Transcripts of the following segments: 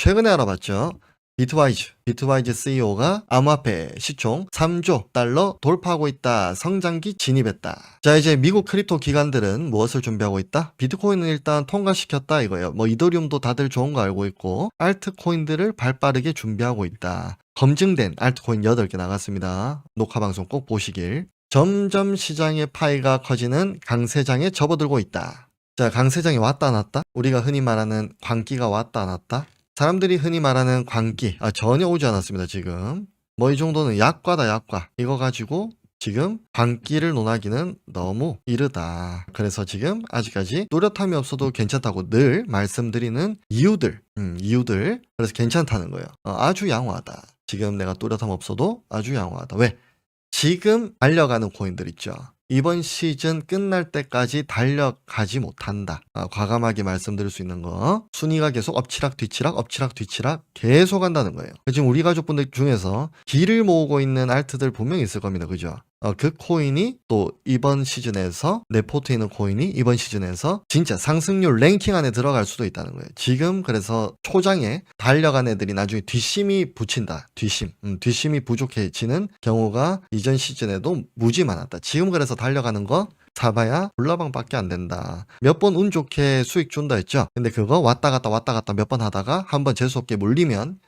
최근에 알아봤죠. 비트와이즈, 비트와이즈 CEO가 암호화폐 시총 3조 달러 돌파하고 있다. 성장기 진입했다. 자, 이제 미국 크립토 기관들은 무엇을 준비하고 있다? 비트코인은 일단 통과시켰다 이거예요. 뭐 이더리움도 다들 좋은 거 알고 있고 알트코인들을 발빠르게 준비하고 있다. 검증된 알트코인 8개 나갔습니다. 녹화 방송 꼭 보시길. 점점 시장의 파이가 커지는 강세장에 접어들고 있다. 자, 강세장이 왔다 안 왔다? 우리가 흔히 말하는 광기가 왔다 안 왔다? 사람들이 흔히 말하는 광기, 아, 전혀 오지 않았습니다, 지금. 뭐 이 정도는 약과다, 약과. 이거 가지고 지금 광기를 논하기는 너무 이르다. 그래서 지금 아직까지 뚜렷함이 없어도 괜찮다고 늘 말씀드리는 이유들, 음, 이유들. 그래서 괜찮다는 거예요. 어, 아주 양호하다. 지금 내가 뚜렷함 없어도 아주 양호하다. 왜? 지금 달려가는 코인들 있죠. 이번 시즌 끝날 때까지 달려가지 못한다. 아, 과감하게 말씀드릴 수 있는 거. 순위가 계속 엎치락 뒤치락 엎치락 뒤치락 계속 한다는 거예요. 지금 우리 가족분들 중에서 길을 모으고 있는 알트들 분명히 있을 겁니다. 그죠? 어, 그 코인이 또 이번 시즌에서 내 포트에 있는 코인이 이번 시즌에서 진짜 상승률 랭킹 안에 들어갈 수도 있다는 거예요. 지금 그래서 초장에 달려간 애들이 나중에 뒷심이 붙인다. 뒷심. 음, 뒷심이 부족해지는 경우가 이전 시즌에도 무지 많았다. 지금 그래서 달려가는 거 사봐야 불나방밖에 안 된다. 몇 번 운 좋게 수익 준다 했죠. 근데 그거 왔다 갔다 왔다 갔다 몇 번 하다가 한번 재수 없게 물리면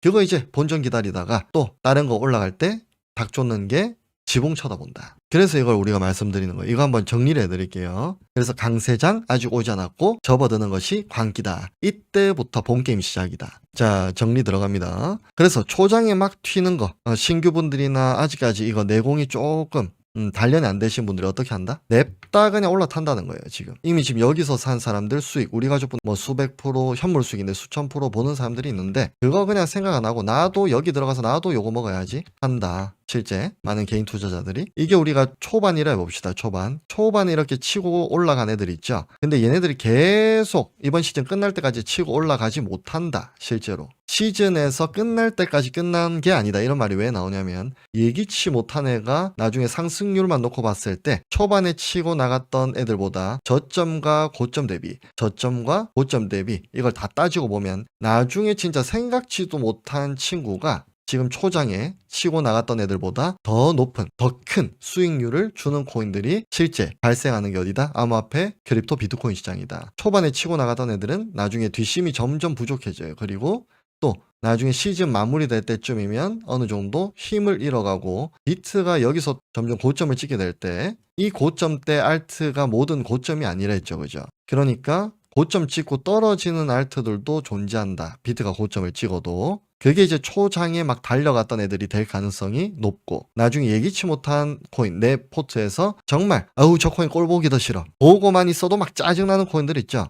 그거 이제 본전 기다리다가 또 다른 거 올라갈 때 닭 쫓는 게 지붕 쳐다본다. 그래서 이걸 우리가 말씀드리는 거예요. 이거 한번 정리를 해드릴게요. 그래서 강세장 아직 오지 않았고 접어드는 것이 광기다. 이때부터 본게임 시작이다. 자, 정리 들어갑니다. 그래서 초장에 막 튀는 거, 어, 신규분들이나 아직까지 이거 내공이 조금 음, 단련이 안 되신 분들이 어떻게 한다? 냅다 그냥 올라탄다는 거예요, 지금. 이미 지금 여기서 산 사람들 수익, 우리 가족분 뭐 수백 프로 현물 수익인데 수천 프로 보는 사람들이 있는데, 그거 그냥 생각 안 하고, 나도 여기 들어가서 나도 요거 먹어야지. 한다. 실제 많은 개인 투자자들이 이게 우리가 초반이라 해봅시다 초반 초반에 이렇게 치고 올라간 애들 있죠 근데 얘네들이 계속 이번 시즌 끝날 때까지 치고 올라가지 못한다 실제로 시즌에서 끝날 때까지 끝난 게 아니다 이런 말이 왜 나오냐면 예기치 못한 애가 나중에 상승률만 놓고 봤을 때 초반에 치고 나갔던 애들보다 저점과 고점 대비 저점과 고점 대비 이걸 다 따지고 보면 나중에 진짜 생각지도 못한 친구가 지금 초장에 치고 나갔던 애들보다 더 높은, 더 큰 수익률을 주는 코인들이 실제 발생하는 게 어디다? 암호화폐, 크립토, 비트코인 시장이다. 초반에 치고 나가던 애들은 나중에 뒷심이 점점 부족해져요. 그리고 또 나중에 시즌 마무리될 때쯤이면 어느 정도 힘을 잃어가고 비트가 여기서 점점 고점을 찍게 될 때 이 고점 때 알트가 모든 고점이 아니라 했죠. 그죠? 그러니까 고점 찍고 떨어지는 알트들도 존재한다. 비트가 고점을 찍어도. 그게 이제 초장에 막 달려갔던 애들이 될 가능성이 높고 나중에 예기치 못한 코인 내 포트에서 정말 아우 저 코인 꼴 보기 더 싫어 보고만 있어도 막 짜증나는 코인들 있죠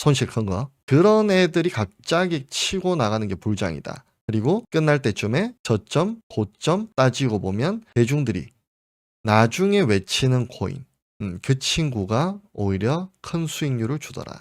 손실 큰 거. 그런 애들이 갑자기 치고 나가는 게 불장이다. 그리고 끝날 때쯤에 저점 고점 따지고 보면 대중들이 나중에 외치는 코인. 음, 그 친구가 오히려 큰 수익률을 주더라.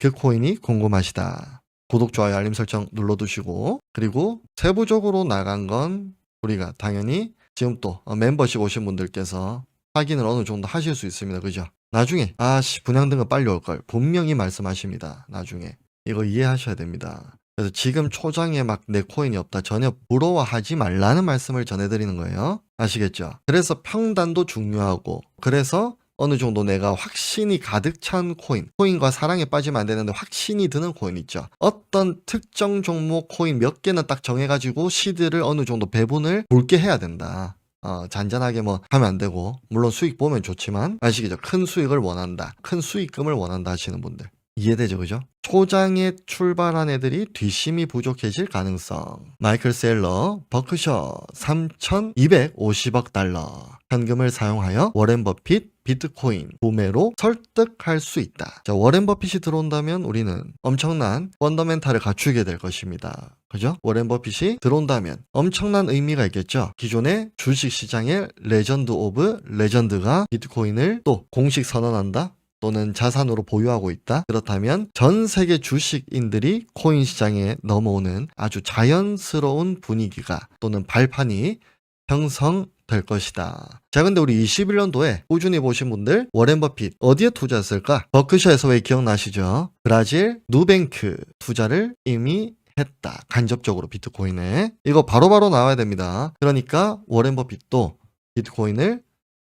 그 코인이 궁금하시다. 구독, 좋아요, 알림 설정 눌러두시고. 그리고 세부적으로 나간 건 우리가 당연히 지금 또 어, 멤버십 오신 분들께서 확인을 어느 정도 하실 수 있습니다. 그죠? 나중에 아씨 분양 등급 빨리 올 걸 분명히 말씀하십니다. 나중에 이거 이해하셔야 됩니다. 그래서 지금 초장에 막 내 코인이 없다 전혀 부러워하지 말라는 말씀을 전해드리는 거예요. 아시겠죠? 그래서 평단도 중요하고 그래서 어느 정도 내가 확신이 가득 찬 코인, 코인과 사랑에 빠지면 안 되는데 확신이 드는 코인 있죠. 어떤 특정 종목 코인 몇 개는 딱 정해가지고 시드를 어느 정도 배분을 굵게 해야 된다. 어, 잔잔하게 뭐 하면 안 되고, 물론 수익 보면 좋지만, 아시겠죠? 큰 수익을 원한다. 큰 수익금을 원한다 하시는 분들. 이해되죠, 그죠? 초장에 출발한 애들이 뒷심이 부족해질 가능성. 마이클 셀러, 버크셔 3,250억 달러. 현금을 사용하여 워렌 버핏 비트코인 구매로 설득할 수 있다. 자, 워렌 버핏이 들어온다면 우리는 엄청난 펀더멘탈을 갖추게 될 것입니다. 그죠? 워렌 버핏이 들어온다면 엄청난 의미가 있겠죠. 기존의 주식 시장의 레전드 오브 레전드가 비트코인을 또 공식 선언한다. 또는 자산으로 보유하고 있다. 그렇다면 전 세계 주식인들이 코인 시장에 넘어오는 아주 자연스러운 분위기가 또는 발판이 형성 될 것이다. 자, 근데 우리 21년도에 꾸준히 보신 분들 워렌 버핏 어디에 투자했을까? 버크셔에서 왜 기억나시죠? 브라질 누뱅크 투자를 이미 했다. 간접적으로 비트코인에. 이거 바로바로 나와야 됩니다. 그러니까 워렌 버핏도 비트코인을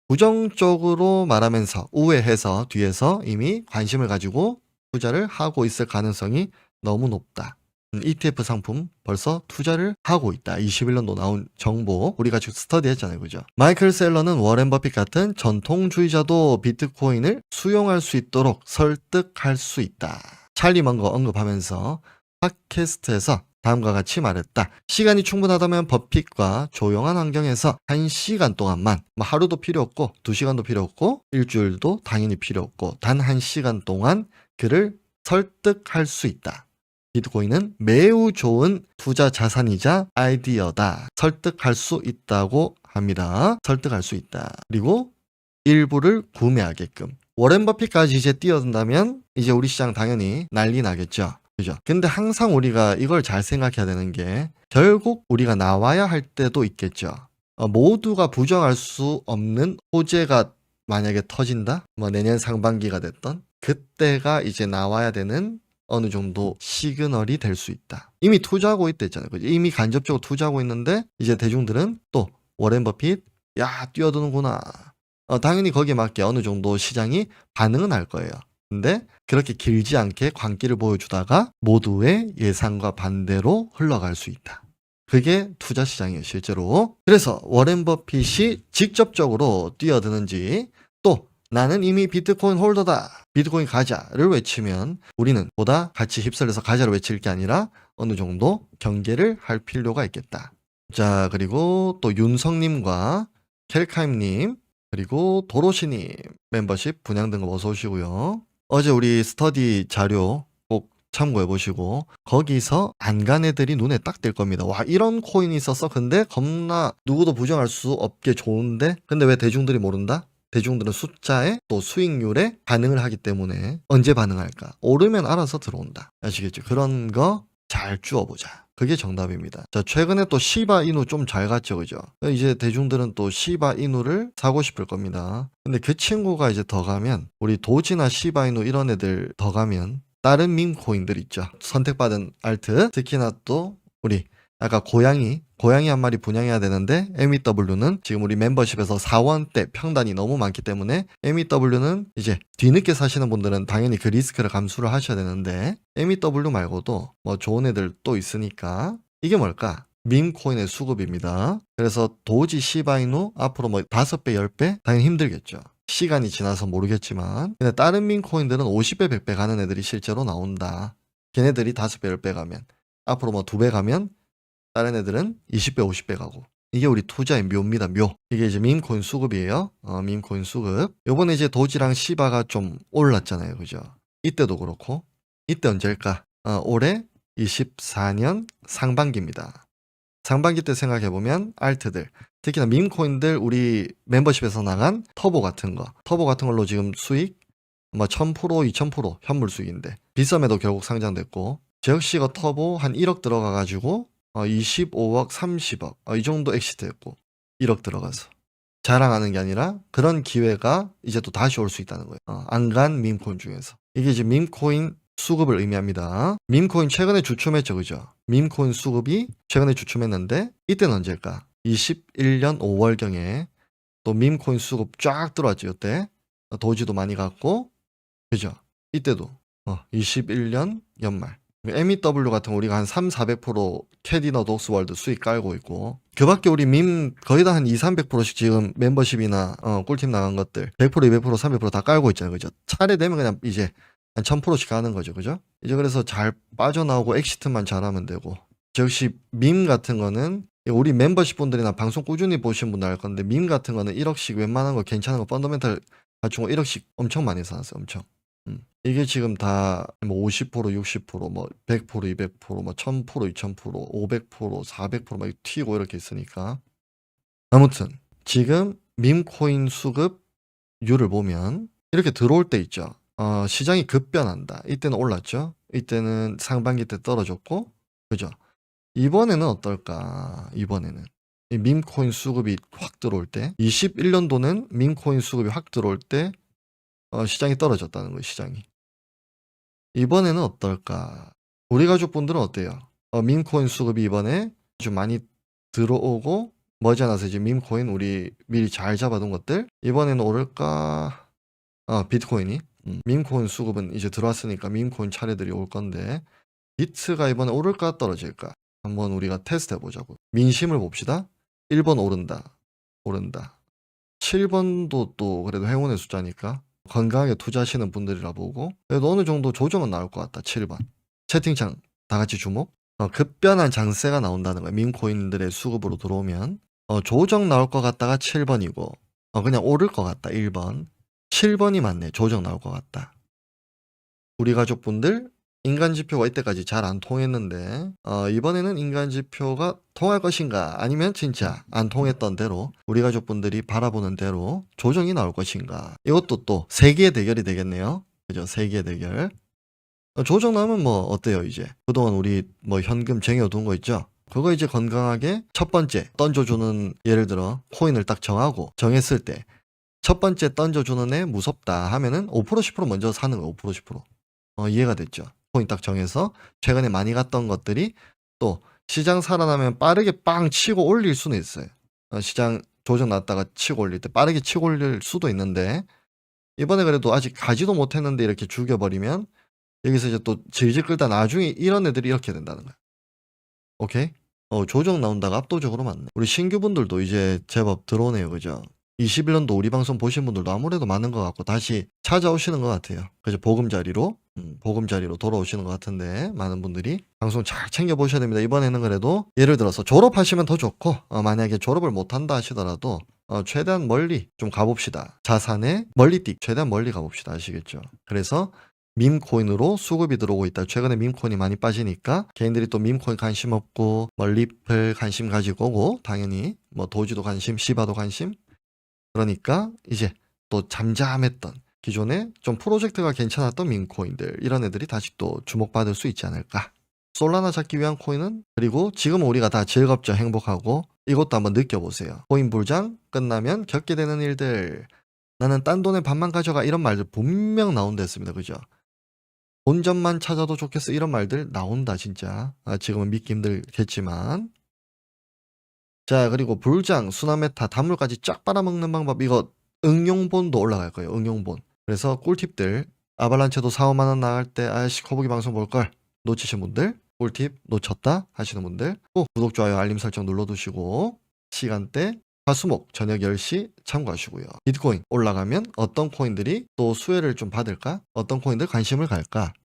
부정적으로 말하면서 우회해서 뒤에서 이미 관심을 가지고 투자를 하고 있을 가능성이 너무 높다. 음, ETF 상품 벌써 투자를 하고 있다. 21년도 나온 정보 우리가 지금 스터디 했잖아요. 그죠? 마이클 셀러는 워렌 버핏 같은 전통주의자도 비트코인을 수용할 수 있도록 설득할 수 있다. 찰리 먼거 언급하면서 팟캐스트에서 다음과 같이 말했다. 시간이 충분하다면 버핏과 조용한 환경에서 1시간 동안만, 뭐 하루도 필요 없고, 2시간도 필요 없고, 일주일도 당연히 필요 없고, 단 1시간 동안 그를 설득할 수 있다. 비트코인은 매우 좋은 투자 자산이자 아이디어다. 설득할 수 있다고 합니다. 설득할 수 있다. 그리고 일부를 구매하게끔. 워렌 버핏까지 이제 뛰어든다면 이제 우리 시장 당연히 난리 나겠죠. 그죠? 근데 항상 우리가 이걸 잘 생각해야 되는 게 결국 우리가 나와야 할 때도 있겠죠. 어, 모두가 부정할 수 없는 호재가 만약에 터진다? 뭐 내년 상반기가 됐던 그때가 이제 나와야 되는 어느 정도 시그널이 될 수 있다. 이미 투자하고 있댔잖아요. 그죠? 이미 간접적으로 투자하고 있는데 이제 대중들은 또 워렌 버핏 야 뛰어드는구나. 어, 당연히 거기에 맞게 어느 정도 시장이 반응은 할 거예요. 근데 그렇게 길지 않게 광기를 보여주다가 모두의 예상과 반대로 흘러갈 수 있다. 그게 투자 시장이에요, 실제로. 그래서 워렌 버핏이 직접적으로 뛰어드는지 또 나는 이미 비트코인 홀더다. 비트코인 가자를 외치면 우리는 보다 같이 휩쓸려서 가자를 외칠 게 아니라 어느 정도 경계를 할 필요가 있겠다. 자, 그리고 또 윤성님과 켈카임님, 그리고 도로시님 멤버십 분양 등급 어서 오시고요. 어제 우리 스터디 자료 꼭 참고해 보시고 거기서 안 간 애들이 눈에 딱 띌 겁니다. 와 이런 코인이 있었어. 근데 겁나 누구도 부정할 수 없게 좋은데 근데 왜 대중들이 모른다? 대중들은 숫자에 또 수익률에 반응을 하기 때문에 언제 반응할까? 오르면 알아서 들어온다. 아시겠죠? 그런 거 잘 주워보자. 그게 정답입니다. 자, 최근에 또 시바 이누 좀 잘 갔죠, 그죠? 이제 대중들은 또 시바 이누를 사고 싶을 겁니다. 근데 그 친구가 이제 더 가면, 우리 도지나 시바 이누 이런 애들 더 가면, 다른 밈 코인들 있죠. 선택받은 알트. 특히나 또, 우리, 아까 고양이, 고양이 한 마리 분양해야 되는데, MEW는 지금 우리 멤버십에서 4원대 평단이 너무 많기 때문에, MEW는 이제 뒤늦게 사시는 분들은 당연히 그 리스크를 감수를 하셔야 되는데, MEW 말고도 뭐 좋은 애들 또 있으니까, 이게 뭘까? 밈 코인의 수급입니다. 그래서 도지 시바이누 앞으로 뭐 5배, 10배? 당연히 힘들겠죠. 시간이 지나서 모르겠지만. 근데 다른 밈 코인들은 50배, 100배 가는 애들이 실제로 나온다. 걔네들이 5배, 10배 가면. 앞으로 뭐 2배 가면 다른 애들은 20배, 50배 가고. 이게 우리 투자의 묘입니다, 묘. 이게 이제 밈코인 수급이에요. 어, 밈코인 수급. 요번에 이제 도지랑 시바가 좀 올랐잖아요. 그죠? 이때도 그렇고. 이때 언제일까? 어, 올해 24년 상반기입니다. 상반기 때 생각해보면 알트들, 특히나 밈코인들 우리 멤버십에서 나간 터보 같은 거, 터보 같은 걸로 지금 수익 뭐 1000%, 2000% 현물 수익인데 비썸에도 결국 상장됐고 제역시가 터보 한 1억 들어가가지고 어, 25억, 30억 어, 이 정도 엑시트했고 1억 들어가서 자랑하는 게 아니라 그런 기회가 이제 또 다시 올 수 있다는 거예요. 어, 안간 밈코인 중에서 이게 이제 밈코인 수급을 의미합니다. 밈코인 최근에 주춤했죠, 그죠? 밈코인 수급이 최근에 주춤했는데 이때는 언제일까? 21년 5월경에 또 밈코인 수급 쫙 들어왔죠, 이때 어, 도지도 많이 갔고 그죠? 이때도 어, 21년 연말 MEW 같은 거 우리가 한 3, 400% 캐디너 독스월드 수익 깔고 있고 그 밖에 우리 밈 거의 다 한 2, 300%씩 지금 멤버십이나 어, 꿀팀 나간 것들 100%, 200%, 300%다 깔고 있잖아요. 그죠? 차례되면 그냥 이제 한 1000%씩 가는 거죠. 그죠? 이제 그래서 잘 빠져나오고 엑시트만 잘하면 되고 역시 밈 같은 거는 우리 멤버십 분들이나 방송 꾸준히 보신 분들 알 건데 밈 같은 거는 1억씩 웬만한 거 괜찮은 거 펀더멘탈 갖춘 거 1억씩 엄청 많이 사놨어요. 엄청. 음. 이게 지금 다 뭐 50%, 60%, 뭐 100%, 200%, 뭐 1000%, 2000%, 500%, 400%막 튀고 이렇게 있으니까. 아무튼 지금 밈코인 수급률을 보면 이렇게 들어올 때 있죠. 어, 시장이 급변한다. 이때는 올랐죠. 이때는 상반기 때 떨어졌고, 그죠? 이번에는 어떨까? 이번에는 이 밈코인 수급이 확 들어올 때, 21년도는 밈코인 수급이 확 들어올 때 어, 시장이 떨어졌다는 거예요. 시장이. 이번에는 어떨까? 우리 가족분들은 어때요? 어, 밈코인 수급이 이번에 좀 많이 들어오고 머지않아서 이제 밈코인 우리 미리 잘 잡아둔 것들 이번에는 오를까? 아 비트코인이 음, 밈코인 수급은 이제 들어왔으니까 밈코인 차례들이 올 건데 비트가 이번에 오를까 떨어질까? 한번 우리가 테스트 해보자고. 민심을 봅시다. 1번 오른다. 오른다. 7번도 또 그래도 행운의 숫자니까 건강하게 투자하시는 분들이라 보고 그래도 어느 정도 조정은 나올 것 같다. 7번. 채팅창 다 같이 주목. 어, 급변한 장세가 나온다는 거야. 민코인들의 수급으로 들어오면 어, 조정 나올 것 같다가 7번이고 어, 그냥 오를 것 같다. 1번. 7번이 맞네. 조정 나올 것 같다. 우리 가족분들 인간 지표가 이때까지 잘 안 통했는데 어, 이번에는 인간 지표가 통할 것인가 아니면 진짜 안 통했던 대로 우리 가족분들이 바라보는 대로 조정이 나올 것인가. 이것도 또 세계의 대결이 되겠네요. 그죠? 세계의 대결. 어, 조정 나면 뭐 어때요 이제? 그동안 우리 뭐 현금 쟁여둔 거 있죠? 그거 이제 건강하게 첫 번째 던져주는 예를 들어 코인을 딱 정하고 정했을 때 첫 번째 던져주는 애 무섭다 하면은 5% 10% 먼저 사는 거야 5% 10% 어, 이해가 됐죠 코인 딱 정해서 최근에 많이 갔던 것들이 또 시장 살아나면 빠르게 빵 치고 올릴 수는 있어요. 어, 시장 조정 났다가 치고 올릴 때 빠르게 치고 올릴 수도 있는데 이번에 그래도 아직 가지도 못했는데 이렇게 죽여버리면 여기서 이제 또 질질 끌다 나중에 이런 애들이 이렇게 된다는 거야. 오케이? 어, 조정 나온다가 압도적으로 많네. 우리 신규분들도 이제 제법 들어오네요. 그죠? 21년도 우리 방송 보신 분들도 아무래도 많은 것 같고 다시 찾아오시는 것 같아요. 그죠? 보금자리로 음, 보금자리로 돌아오시는 것 같은데 많은 분들이 방송 잘 챙겨 보셔야 됩니다. 이번에는 그래도 예를 들어서 졸업하시면 더 좋고 어, 만약에 졸업을 못한다 하시더라도 어, 최대한 멀리 좀 가봅시다. 자산에 멀리 뛰 최대한 멀리 가봅시다. 아시겠죠? 그래서 밈코인으로 수급이 들어오고 있다. 최근에 밈코인이 많이 빠지니까 개인들이 또 밈코인 관심 없고 뭐 리플 관심 가지고 오고 당연히 뭐 도지도 관심, 시바도 관심 그러니까 이제 또 잠잠했던 기존에 좀 프로젝트가 괜찮았던 민코인들 이런 애들이 다시 또 주목받을 수 있지 않을까. 솔라나 잡기 위한 코인은 그리고 지금 우리가 다 즐겁죠 행복하고 이것도 한번 느껴보세요. 코인 불장 끝나면 겪게 되는 일들 나는 딴 돈에 반만 가져가 이런 말들 분명 나온댔습니다. 그죠? 본전만 찾아도 좋겠어 이런 말들 나온다 진짜. 아, 지금은 믿기 힘들겠지만 자 그리고 불장, 수나메타, 단물까지 쫙 빨아먹는 방법 이거 응용본도 올라갈 거예요. 응용본. 그래서 꿀팁들 아발란체도 4, 5만 원 나갈 때 아이씨 커보기 방송 볼걸 놓치신 분들 꿀팁 놓쳤다 하시는 분들 꼭 구독, 좋아요, 알림 설정 눌러두시고 시간대 화수목 저녁 10시 참고하시고요. 비트코인 올라가면 어떤 코인들이 또 수혜를 좀 받을까? 어떤 코인들 관심을 갈까?